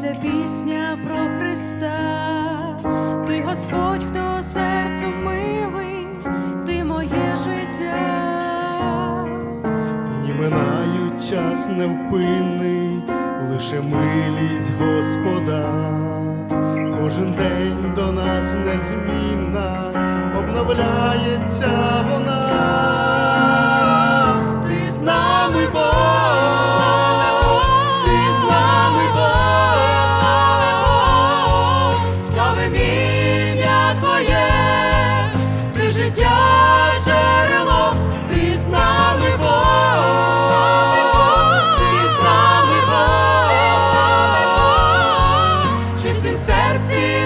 це пісня про Христа, ти Господь, хто серцю милий, ти моє життя. Ні минають час невпинний, лише милість Господа. Кожен день до нас незмінна, обновляється liberty.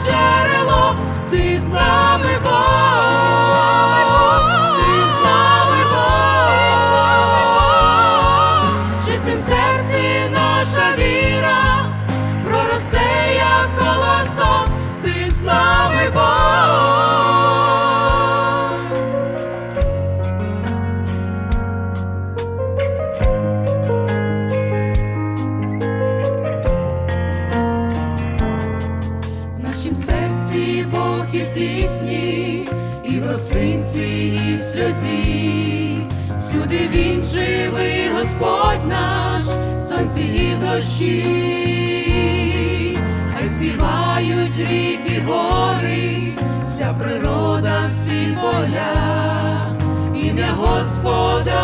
Джерело, ти з нами Бог, росинці, і сльозі. Всюди він живий, Господь наш, сонці і в дощі. Хай співають ріки, гори, вся природа, всі поля, ім'я Господа